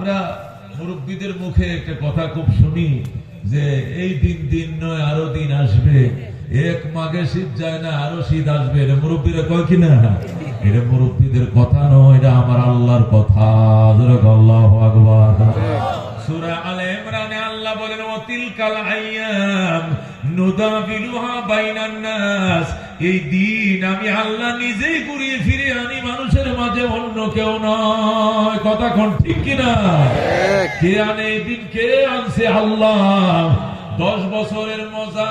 আমরা মুরব্বীদের মুখে একটা কথা খুব শুনি যে এই দিন দিন নয়, আরও দিন আসবে। এক মাঘে শীত যায় না, আরও শীত আসবে। এটা মুরব্বীরা কয় কিনা এটা মুরব্বীদের কথা নয়, এটা আমার আল্লাহর কথা। আল্লাহ বলেন এই দিন আমি আল্লাহ নিজেই ঘুরিয়ে ফিরে আনি মানুষের মাঝে অন্য কেউ নয়। কথা কোন ঠিক কিনা? কে আনে এই দিন? কে আনছে আল্লাহ? দশ বছরের মজা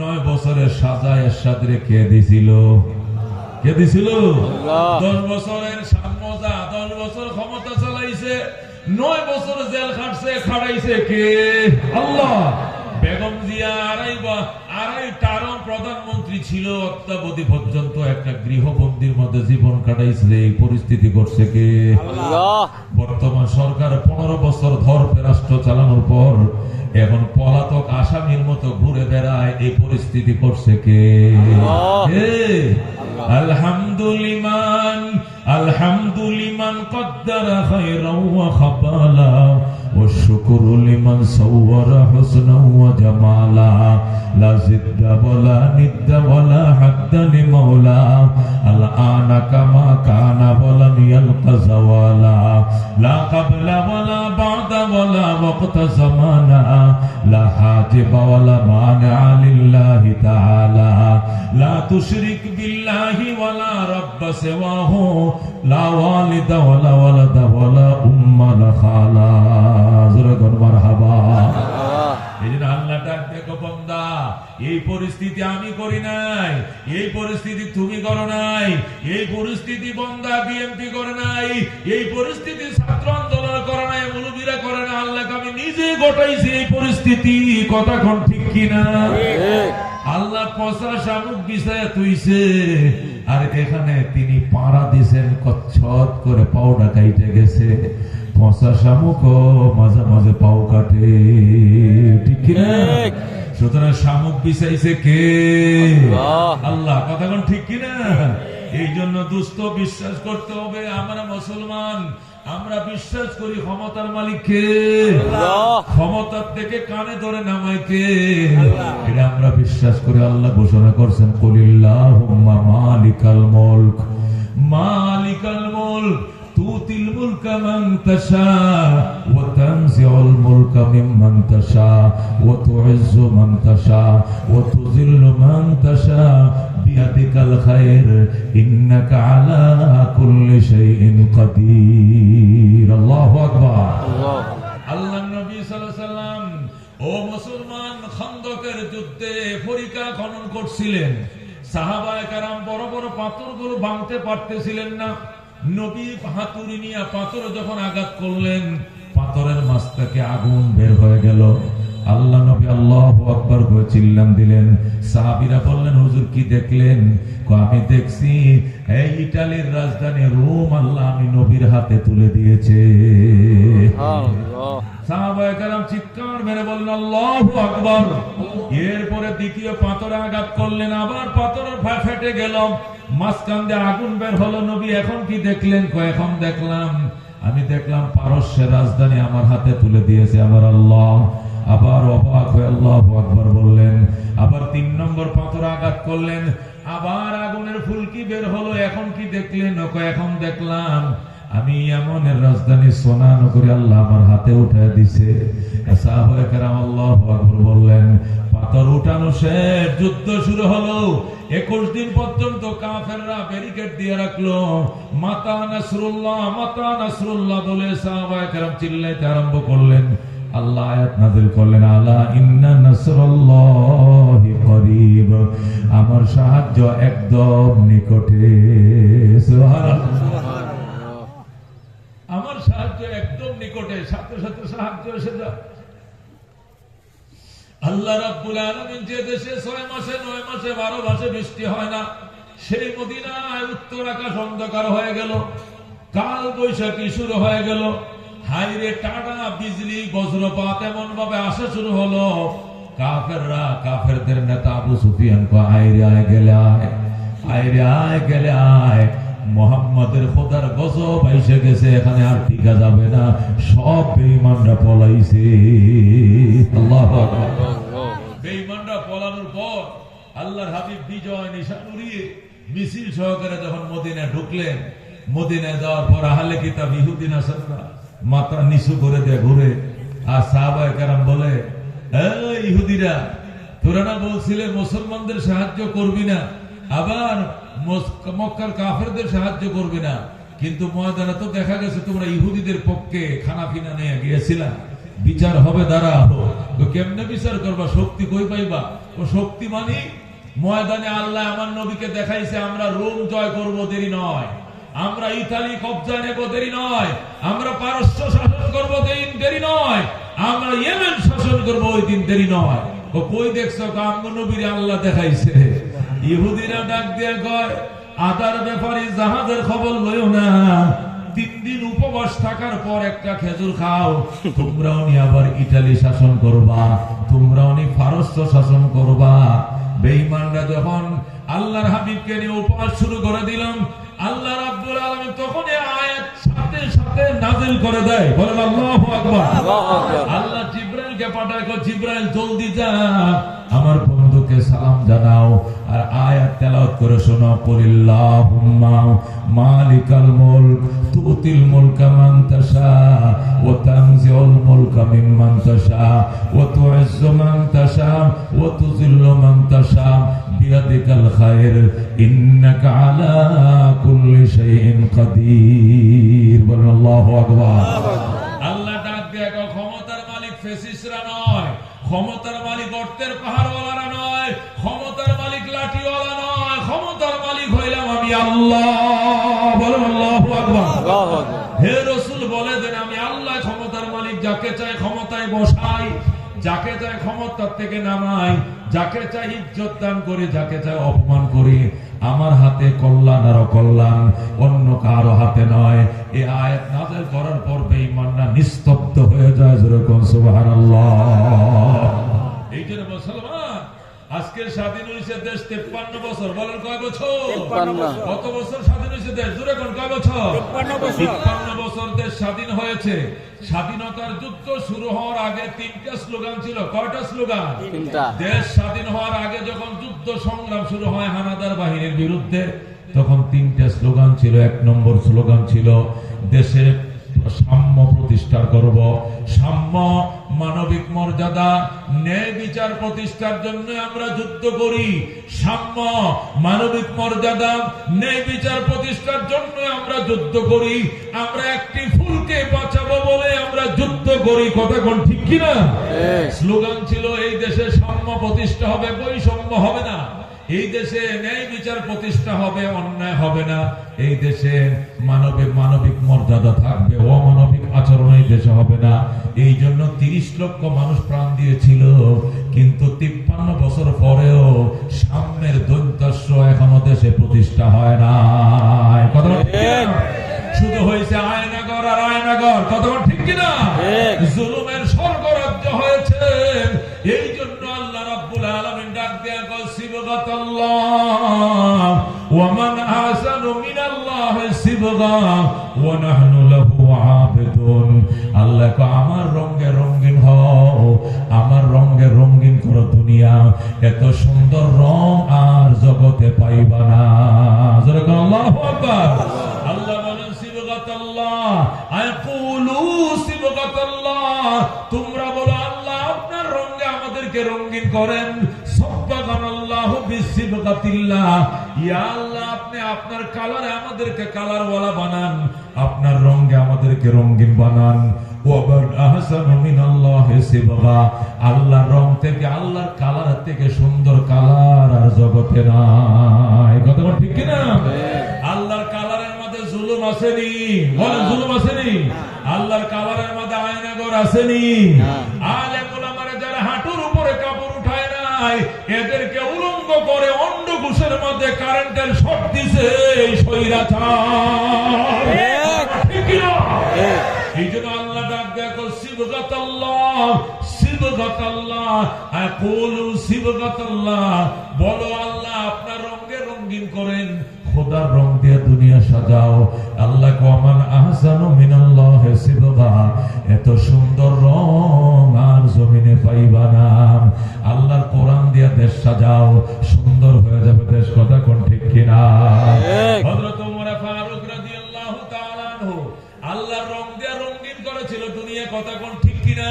নয় বছরের সাজা এর সাথে কে দিছিল? কে দিছিল? দশ বছরের মজা দশ বছর ক্ষমতা চালাইছে নয় বছর জেল খাটছে খাড়াইছে কে? আল্লাহ। বেগম জিয়া আড়াই আড়াই টারম প্রধানমন্ত্রী ছিল অত্যাবধি পর্যন্ত একটা গৃহবন্দির মধ্যে জীবন কাটাইছে। এই পরিস্থিতি করছে কে? বর্তমান সরকার পনেরো বছর ধর রাষ্ট্র চালানোর পর এখন পলাতক আসামির মতো ঘুরে বেড়ায়। এই পরিস্থিতি করছে কে? আলহামদুলিমান আলহামদুলিমান কদ্দারা খায়রা ওয়া খাবালা। والشكر لمن صور حسنا وجمالا لا زد ولا ند ولا حد لمولا الآن كما كان ولم يلق زوالا لا قبل ولا بعد ولا وقت زمانا لا حاجب ولا مانع لله تعالى لا تشرك بالله ولا رب سواه لا والد ولا ولد ولا أم ولا خالا زرقون مرحبا এই পরিস্থিতি আমি করি নাই এই পরিস্থিতি তুমি করো নাই এই পরিস্থিতি বন্দা বিএমপি করে নাই এই পরিস্থিতি ছাত্র আন্দোলন করে নাই মুলুবিরা করে না আল্লাহকে আমি নিজে ঘটাইছি এই পরিস্থিতি কথা কোন ঠিক কিনা? আল্লাহ পচা শামুক বিছায় তুইছে আর এখানে তিনি পাড়া দিছেন কচ্ছত করে পাউডা কাইটে গেছে। পচা শামুক মাঝে মাঝে পাও কাটে। ঠিক কিনা সুতরাং শামুক বিছাইছে কে? আল্লাহ। কথা কোন ঠিক কিনা এই জন্য দুস্থ বিশ্বাস করতে হবে আমরা মুসলমান। আমরা বিশ্বাস করি ক্ষমতার মালিককে। ক্ষমতার থেকে কানে ধরে নামায় কে? এটা আমরা বিশ্বাস করে আল্লাহ ঘোষণা করছেন কলিল্লাহুম্মা মালিকাল মুলক। মালিকাল মুলক। তুতিল الملك من تشاء وتنزع الملك ممن تشاء وتعز من تشاء وتذل من تشاء بيدك الخير إنك على كل شيء قدير الله أكبر আল্লাহ নবী সাল্লাম ও মুসলমান খন্দকের যুদ্ধে পরীক্ষা খনন করছিলেন সাহাবায়ে কারাম বড় বড় পাথরগুলো ভাঙতে পারতেছিলেন না নবী হাতুড়ি নিয়ে পাথরে যখন আঘাত করলেন পাথরের মাছ থেকে আগুন বের হয়ে গেল। আল্লাহ নবী আল্লাহ আকবর করে চিল্লাম দিলেন। সাহাবিরা বললেন হুজুর কি দেখলেন? আমি দেখছি এই ইটালির রাজধানী রোম আল্লাহ আমি নবীর হাতে তুলে দিয়েছে। চিৎকার মেরে বললেন আল্লাহু আকবার! এরপরে দ্বিতীয় পাথরে আঘাত করলেন আবার পাথর ফা- ফেটে গেল মাঝখান দিয়ে আগুন বের হলো নবী এখন কি দেখলেন? এখন দেখলাম। আমি দেখলাম পারস্যের রাজধানী আমার হাতে তুলে দিয়েছে আমার আল্লাহ। আবার অবাক হয়ে আল্লাহ আকবর বললেন, আবার তিন নম্বর পাথর আঘাত করলেন, আবার আগুনের ফুলকি বের হলো, এখন কি দেখলেন? ও কয় এখন দেখলাম, আমি এমনের রাজধানী সোনা নগরী আল্লাহ আমার হাতে উঠে দিছে। বললেন, পাথর উঠানো শেষ, যুদ্ধ শুরু হলো। একুশ দিন পর্যন্ত কাফেররা ব্যারিকেড দিয়ে রাখল। মাতা নাসরুল্লাহ মাতা নাসরুল্লাহ বলে সাহাবায়ে কেরাম চিল্লাইতে আরম্ভ করলেন। আল্লাহ আয়াত করলেন আলা ইন্না নাসরাল্লাহি করিব। আমার সাহায্য একদম নিকটে সুবহানাল্লাহ। আমার সাহায্য একদম নিকটে সাথে সাথে সাহায্য এসে যা। আল্লাহ রাব্বুল আলামিন যে দেশে ছয় মাসে নয় মাসে বারো মাসে বৃষ্টি হয় না সেই মদিনায় উত্তর আকাশ অন্ধকার হয়ে গেল কাল বৈশাখী শুরু হয়ে গেল। হাইরে টানা বিজলি বজ্রপাত এমন ভাবে আসা শুরু হলো। কাফেররা, কাফেরদের নেতা আবু সুফিয়ান কো আইরে, আয় গেলে আয়, আইরে, আয় গেলে আয়। মোহাম্মদের খোদার গজব এসে গেছে, এখানে আর টিকা যাবে না। সব বেঈমানরা পলাইছে। আল্লাহ বেঈমানরা পলানোর পর আল্লাহর হাবিব বিজয় নিশান উড়িয়ে মিছিল সহকারে যখন মদিনায় ঢুকলেন, মদিনায় যাওয়ার পর আহলে কিতাব ইহুদিন আসানরা মাথা নিচু করে দেয় ঘুরে। আর সাহাবায়ে কেরাম বলে ইহুদিরা, তোরা না বলছিলে মুসলমানদের সাহায্য করবি না? আবার মক্কার কাফেরদের সাহায্য করবি না? কিন্তু ময়দানে তো দেখা গেছে তোমরা ইহুদিদের পক্ষে খানা পিনা নিয়ে গিয়েছিলা। বিচার হবে, দাঁড়াও। তো কেমনে বিচার করবা? শক্তি কই পাইবা? ও শক্তি মানি, ময়দানে আল্লাহ আমার নবীকে দেখাইছে, আমরা রোম জয় করব, দেরি নয়। আমরা ইতালি কবজা নেব দেরি নয়। আমরা পারস্য শাসন করব দেরি দেরি নয়। আমরা ইয়েমেন শাসন করব, ওই দিন দেরি নয়। ও কই দেখছ কাঙ্গ নবীর আল্লাহ দেখাইছে। ইহুদিরা ডাক দিয়ে কয়, আদার ব্যাপারে জাহাজের খবর লইও না। তিন দিন উপবাস থাকার পর একটা খেজুর খাও। তোমরাও নি আবার ইটালি শাসন করবা। তোমরাও নি ফারস্য শাসন করবা। বেঈমানরা যখন আল্লাহর হাবিবকে নিয়ে উপবাস শুরু করে দিলাম আল্লাহ রাব্বুল আলামিন তখন এই আয়াত সাথে সাথে নাজিল করে দেয়। বলেন আল্লাহু আকবার। আল্লাহ জিব্রাইলকে পাঠায় কয় জিব্রাইল জলদি যা। আমার বন্ধুকে সালাম জানাও আর আয়াত তেলাওয়াত করে শোনো কুলিল্লাহুম্মা মালিকাল মুলক তুতিল মুলকা মান তাশা ওয়া তানজিউল মুলকা মিম্মান তাশা ওয়া তুইজ্জু মান তাশা ওয়া তুযিল্লু মান তাশা বিয়াদিকাল খায়র ইন্নাকা আলা কুল্লি শাইইন কাদির। বলেন আল্লাহু আকবার। আল্লাহ ডাক দিয়ে ক্ষমতার মালিক ফেসিসরা নয় ক্ষমতার মালিক অর্থের পাহাড়ওয়ালারা নয় ক্ষমতার মালিক লাঠিওয়ালা নয় ক্ষমতার মালিক হইলাম আমি আল্লাহ। বলেন আল্লাহু আকবার। হে রসুল বলে দেন আমি আল্লাহ ক্ষমতার মালিক যাকে চাই ক্ষমতায় বসাই। যাকে চাই ক্ষমতার থেকে নামাই। যাকে চাই ইজ্জত দান করে, যাকে চাই অপমান করি। আমার হাতে কল্যাণ আর কল্যাণ অন্য কারও হাতে নয়। এ আয়াত নাজেল করার পর বেঈমানরা নিস্তব্ধ হয়ে যায় যেরকম সুবহানাল্লাহ। আজকের স্বাধীন হয়েছে দেশ তেপ্পান্ন বছর বলেন কয় বছর? কত বছর স্বাধীন হয়েছে দেশ? জুড়ে কোন কয় বছর? তিপ্পান্ন বছর। দেশ স্বাধীন হয়েছে। স্বাধীনতার যুদ্ধ শুরু হওয়ার আগে তিনটা স্লোগান ছিল। কয়টা স্লোগান? দেশ স্বাধীন হওয়ার আগে যখন যুদ্ধ সংগ্রাম শুরু হয় হানাদার বাহিনীর বিরুদ্ধে তখন তিনটা স্লোগান ছিল। এক নম্বর স্লোগান ছিল দেশে সাম্য প্রতিষ্ঠা করব। সাম্য মানবিক মর্যাদা ন্যায় বিচার প্রতিষ্ঠার জন্য আমরা যুদ্ধ করি। সাম্য মানবিক মর্যাদা ন্যায় বিচার প্রতিষ্ঠার জন্য আমরা যুদ্ধ করি। আমরা একটি ফুলকে বাঁচাবো বলে আমরা যুদ্ধ করি। কথা কোন ঠিক কিনা? স্লোগান ছিল এই দেশে সাম্য প্রতিষ্ঠা হবে বৈষম্য হবে না। এই দেশে ন্যায় বিচার প্রতিষ্ঠা হবে অন্যায় হবে না। এই দেশে মানবিক মানবিক মর্যাদা থাকবে অমানবিক আচরণ এই দেশে হবে না। এই জন্য তিরিশ লক্ষ মানুষ প্রাণ দিয়েছিল কিন্তু তিপ্পান্ন বছর পরেও সাম্যের দৈত্য এখনও দেশে প্রতিষ্ঠা হয় না কথা? শুধু হয়েছে আয়নাগর আর আয়নাগর। কথা ঠিক কিনা। জুলুমের ওয়া মান আহসানু মিনাল্লাহি সিবগা ওয়া করেন আল্লাহ আপনি আপনার কালারে আমাদেরকে বানান আপনার রঙে আমাদেরকে রঙিন বানান। আল্লাহর রং থেকে আল্লাহর কালার থেকে সুন্দর কালার আর জগতে নাই। ঠিক কি না আল্লাহর কালারের মধ্যে জুলুম আসেনি। বলেন জুলুম আসেনি? আল্লাহর কালারের মধ্যে আয়নাগর আসেনি? আলে নাই এদেরকে উলঙ্গ করে অন্য ঘুষের মধ্যে কারেন্টের শর্ট দিছে এই স্বৈরাচার। ঠিক না? এই জন্য আল্লাহ ডাক দেখো সিবগাতাল্লাহ সিবগাতাল্লাহ। আকুলু সিবগাতাল্লাহ। বলো আল্লাহ আপনার রঙে রঙিন করেন খোদার রং দিয়ে সাজাও। আল্লাহ কমান আহসানু মিনাল্লাহ সিবগা। এত সুন্দর রং আর জমিনে পাইবা না। আল্লাহর কোরআন দিয়া দেশ সাজাও সুন্দর হয়ে যাবে দেশ। কথা কোন ঠিক কিনা? হযরত ওমর ফারুক রাদিয়াল্লাহু তাআলা আনহু আল্লাহর রং দিয়া রঙিন করেছিল। দুনিয়া কথা কোন ঠিক কিনা?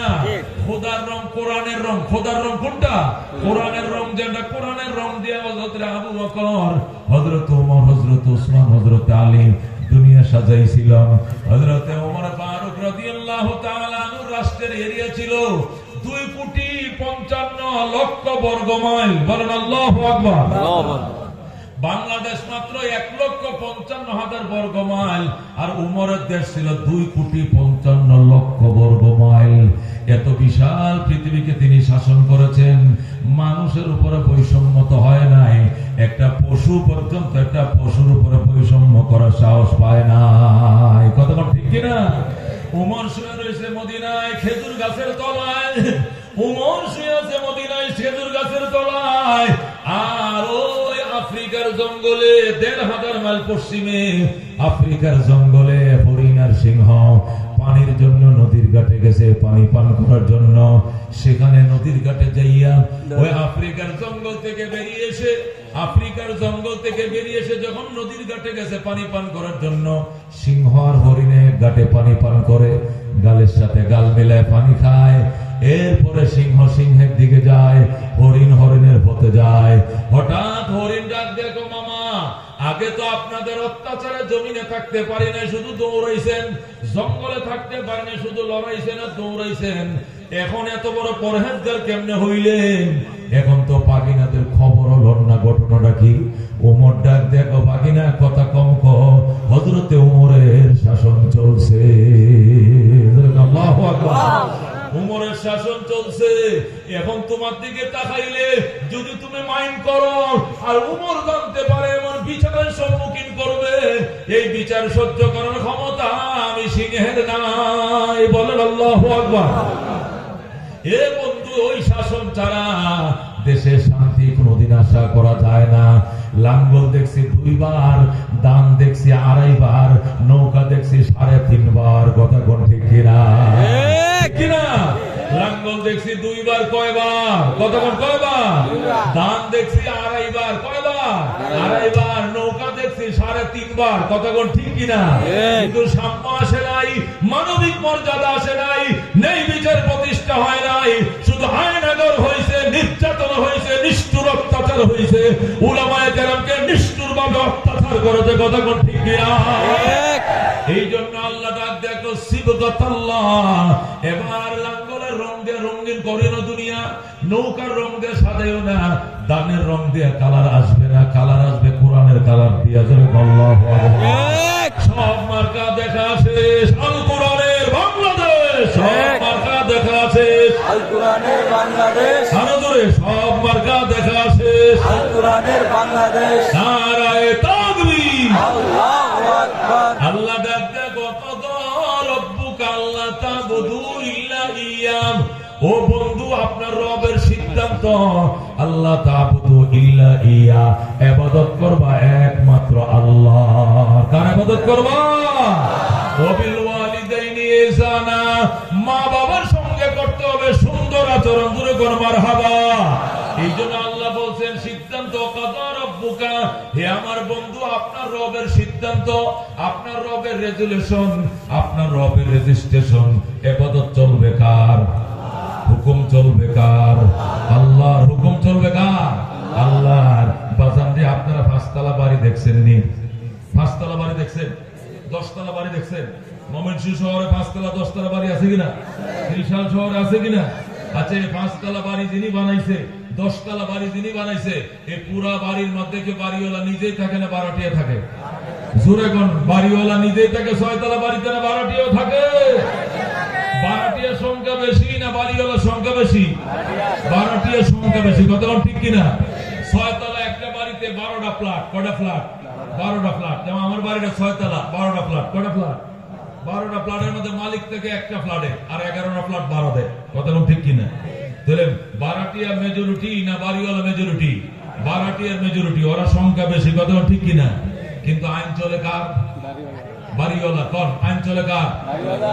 খোদার রং কোরআনের রং। খোদার রং কোনটা? কোরআনের রং যেটা কোরআনের রং দিয়া হযরত আবু বকর হযরত ওমর হযরত ওসমান হযরত আলী দুনিয়া সাজাইছিলাম। হযরত ওমর ফারুক রাদিয়াল্লাহু তাআলা রাষ্ট্রের এরিয়া ছিল দুই কোটি পঞ্চান্ন লক্ষ বর্গ মাইল। বলেন আল্লাহু আকবার। বাংলাদেশ মাত্র এক লক্ষ পঞ্চান্ন হাজার বর্গ মাইল। আর উমরের দেশ ছিল দুই কোটি পঞ্চান্ন লক্ষ বর্গ মাইল। এত বিশাল পৃথিবীকে তিনি শাসন করেছেন। মানুষের উপরে বৈষম্য তো হয় নাই। একটা পশু পর্যন্ত একটা পশুর উপরে বৈষম্য করার সাহস পায় না। কথাটা ঠিক কিনা? উমর শুয়ে রয়েছে মদিনায় খেজুর গাছের তলায়। উমর শুয়ে আছে মদিনায় খেজুর গাছের তলায়। আর ওই আফ্রিকার জঙ্গলে দেড় হাজার মাইল পশ্চিমে আফ্রিকার জঙ্গলে হরিণ আর সিংহ। পানির জন্য নদীর ঘাটে গেছে, পানি পান করার জন্য। সেখানে নদীর ঘাটে যাইয়া ওই আফ্রিকার জঙ্গল থেকে বেরিয়ে এসে আফ্রিকার জঙ্গল থেকে বেরিয়ে এসে যখন নদীর ঘাটে গেছে পানি পান করার জন্য, সিংহ আর হরিণে ঘাটে পানি পান করে, গালের সাথে গাল মেলায় পানি খায়। এরপরে সিংহ সিংহের দিকে যায়, হরিণ হরিণের পথে যায়। হঠাৎ হরিণ ডাক দেখো মামা আগে তো আপনাদের অত্যাচারে জমিনে থাকতে পারি না শুধু দৌড়াইছেন। জঙ্গলে থাকতে পারি না শুধু লড়াইছেন আর দৌড়াইছেন। এখন এত বড় পরহেজগার কেমনে হইলেন এখন তো পাগিনাদের খবর হল না ঘটনাটা কি? ওমর ডাক দেখো পাগিনা কথা কম ক। হজরতে ওমরের শাসন চলছে। উমরের শাসন চলছে। এখন তোমার দিকে তাকাইলে যদি তুমি মাইন্ড করো আর উমর জানতে পারে বিচারের সম্মুখীন করবে। এই বিচার সহ্য করার ক্ষমতা আমি সিংহের নাই বলেন আল্লাহ এ বন্ধু ওই শাসন ছাড়া দেশে শান্তি কোনোদিন আশা করা যায় না। লাঙ্গল দেখছি দুইবার দান দেখছি আড়াইবার নৌকা দেখছি সাড়ে তিনবার কথা কোন ঠিক কিনা? কিনা? লাঙ্গল দেখছি দুইবার কয়বার? কতক্ষণ কয়বার? দান দেখছি আড়াইবার কয়বার? আড়াইবার নৌকা দেখছি সাড়ে তিনবার। কতক্ষণ ঠিক কিনা? কিন্তু সাম্য আসে নাই মানবিক মর্যাদা আসে নাই নেই বিচার প্রতিষ্ঠা হয় নাই। শুধু আয়নাগর হয়েছে নির্যাতন হয়েছে নিষ্ঠুর অত্যাচার হয়েছে উলামায়ে কেরামকে নিষ্ঠুর ভাবে অত্যাচার করেছে কতক্ষণ ঠিক কিনা? এই জন্য আল্লাহ ডাক দেখো শিবগতাল্লাহ এবার লাঙ্গলের রং দিয়ে রঙিন করে না দুনিয়া নৌকার রং দিয়ে সাজাইও না দানের রং দিয়ে কালার আসবে না কালার আসবে কোরআনের কালার দিয়ে যাবে আল্লাহু সব মার্কা দেখা শেষ আল কোরআনের বাংলাদেশ। সব মার্কা দেখা শেষ আল কোরআনের বাংলাদেশ। আরও জোরে সব মার্কা দেখা শেষ আল কোরআনের বাংলাদেশ। নারায়ে তাকবীর আল্লাহ ইয়া। করবা একমাত্র আল্লাহ। কার ইবাদত করবা? মা বাবার সঙ্গে করতে হবে সুন্দর আচরণ দূরে কর মারহাবা। এই জন্য আল্লাহ বলছেন, সিদ্ধান্ত রব্বুকা? হে আমার বন্ধু, আপনার রবের সিদ্ধান্ত, আপনার রবের রেজুলেশন, আপনার রবের রেজিস্ট্রেশন। এবাদত চলবে কার? হুকুম চলবে কার? আল্লাহর হুকুম চলবে কার? আল্লাহর। বাজান দিয়ে আপনারা পাঁচতলা বাড়ি দেখছেন নি? পাঁচতলা বাড়ি দেখছেন? দশতলা বাড়ি দেখছেন? ময়মনসিংহ শহরে পাঁচতলা, দশতলা বাড়ি আছে কিনা? ত্রিশাল শহরে আছে কিনা? আচ্ছা এই পাঁচতলা বাড়ি যিনি বানাইছে, দশতলা বাড়ি যিনি বানাইছে, এই পুরা বাড়ির মধ্যে কি বাড়িওয়ালা নিজেই থাকে না বারোটিয়া থাকে? জোরে কোন, বাড়িওয়ালা নিজেই থাকে, ছয়তলা বাড়িতে না বারোটিও থাকে? বারোটিয়া সংখ্যা বেশি না বাড়িওয়ালার সংখ্যা? বেশি বারোটিয়া সংখ্যা বেশি কতক্ষণ ঠিক কিনা? ছয়তলা একটা বাড়িতে বারোটা ফ্ল্যাট কটা ফ্ল্যাট বারোটা ফ্ল্যাট যেমন আমার বাড়িটা ছয়তলা, বারোটা ফ্ল্যাট কটা ফ্ল্যাট বারোটা ফ্ল্যাটের মধ্যে মালিক থেকে একটা ফ্ল্যাটে আর এগারোটা ফ্ল্যাট বারো দেয় কতক্ষণ ঠিক কিনা? তাহলে বারাটিয়া মেজরিটি না বাড়িওয়ালা মেজরিটি বারাটিয়ার মেজরিটি ওরা সংখ্যা বেশি কতক্ষণ ঠিক কিনা? কিন্তু আইন চলে কার? বাড়িওয়ালা আইন চলে কার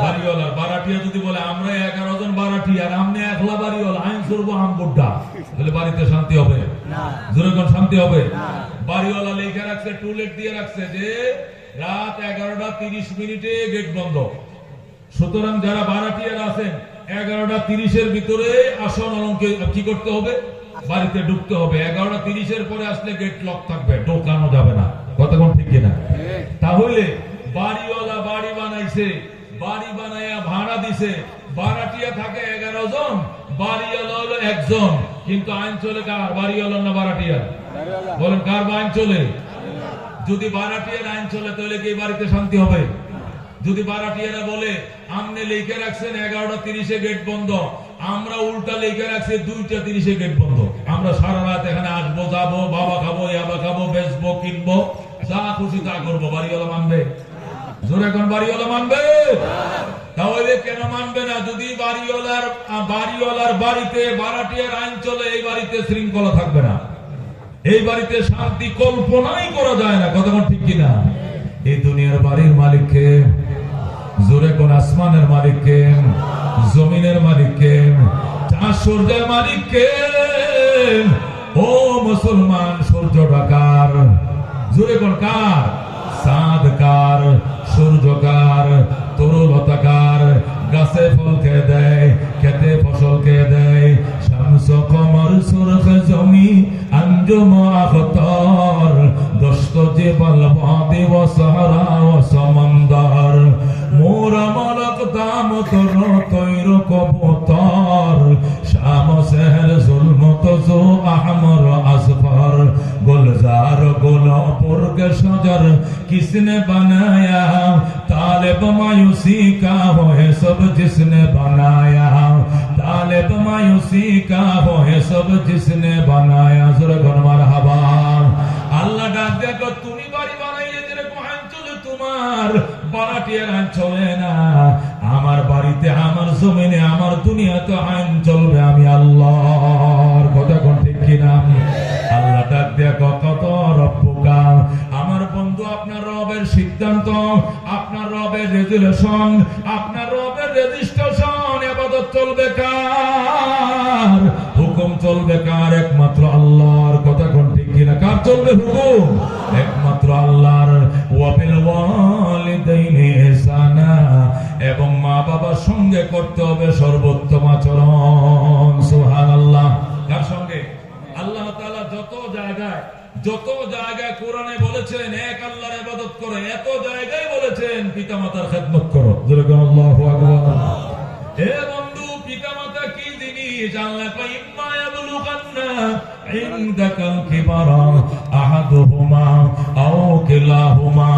বাড়িওয়ালার বারাটিয়া যদি বলে আমরা এগারো জন বারাটি আর আমনে একলা বাড়িওয়ালা আইন চলবো তাহলে বাড়িতে শান্তি হবে। না। জোরে কোন শান্তি হবে? বাড়িওয়ালা লেখা রাখছে টুলেট দিয়ে রাখছে যে রাত এগারোটা তিরিশ মিনিটে গেট বন্ধ। সুতরাং যারা বারাটিয়ার আছেন এগারোটা তিরিশের ভিতরে আসন অলঙ্কে কি করতে হবে? বাড়িতে ঢুকতে হবে। এগারোটা তিরিশের পরে আসলে গেট লক থাকবে ঢোকানো যাবে না। কতক্ষণ ঠিক কিনা? তাহলে বাড়িওয়ালা বাড়ি বানাইছে, বাড়ি বানাইয়া ভাড়া দিছে। বারাটিয়া থাকে এগারো জন, বাড়িওয়ালা হলো একজন। কিন্তু আইন চলে কার? বাড়িওয়ালা না বারাটিয়া? বলেন, কার আইন চলে? যদি বারাটিয়ার আইন চলে, তাহলে কি বাড়িতে শান্তি হবে? যদি বারাটিয়ারা বলে, আমনে লিখে রাখছেন এগারোটা তিরিশে গেট বন্ধ। আমরা উল্টা লিখে রাখছি, দুইটা তিরিশে গেট বন্ধ। আমরা সারা রাত এখানে আসব, যাব, বাবা খাব, ইয়াবা খাব, বেচবো, কিনবো, যা খুশি তা করব, বাড়িওয়ালা মানবে। জোরে এখন বাড়িওয়ালা মানবে? তাহলে কেন মানবে না? যদি বাড়িওয়ালার শৃঙ্খলা থাকবে না। এই বাড়িতে শান্তি কল্পনাই করা যায় না। কতক্ষণ ঠিক কিনা? এই দুনিয়ার বাড়ির মালিককে, জোরে কোন আসমানের মালিককে, জমিনের মালিককে সূর্যের মালিককে, ও মুসলমান সূর্য ডাকার জোরে কোন কার? চাঁদ কার সূর্য কার তরুলতাকার গাছে ফল কে দেয় খেতে ফসল কে দেয়। শামস, কমর, সুরখ, জমি, আঞ্জুম, আখতার, দস্ত জিবল বাদি ও সাহারা ও সমন্দর। মোরা মলক, দাম তোর তৈর, কবুতর। আমসের জুলমত জো আহমর আসফর গুলজার গোলপুর কে সজর কিসনে বানায়া? তালেব মায়ুসি কা হোহে সব জিসনে বানায়া। তালেব মায়ুসি কা হোহে সব জিসনে বানায়া। সুর গনমার হাবা আল্লাহ ডাক দেখো তুমি বাড়ি বানাইলে যেরকম আঞ্চল তোমার বানাটিয়ার আঞ্চলে না। আমার বাড়িতে, আমার জমিনে, আমার দুনিয়াতে আইন চলবে, আমি আল্লাহর কথা কোন ঠিক কিনা? আল্লাহ ডাক দেখো কত রব্বুকা। আমার বন্ধু, আপনার রবের সিদ্ধান্ত, আপনার রবের রেজুলেশন, আপনার রবের রেজিস্ট্রেশন এবাদত চলবে কার? হুকুম চলবে কার? একমাত্র আল্লাহর কথা কোন ঠিক কিনা? কার চলবে হুকুম? একমাত্র আল্লাহর। এবং মা বাবার সঙ্গে করতে হবে সর্বোত্তম আচরণ। সুবহানাল্লাহ। কার সঙ্গে? আল্লাহ তাআলা যত জায়গায় যত জায়গায় কোরআনে বলেছেন, এক আল্লাহর ইবাদত করো, এত জায়গায় বলেছেন, পিতামাতার খেদমত করো। যেরকম আল্লাহু কি কয় ইম্মা ইয়াবলুগান্না ইনদাকাল কিবারা আহাদুহুমা আও কিলাহুমা।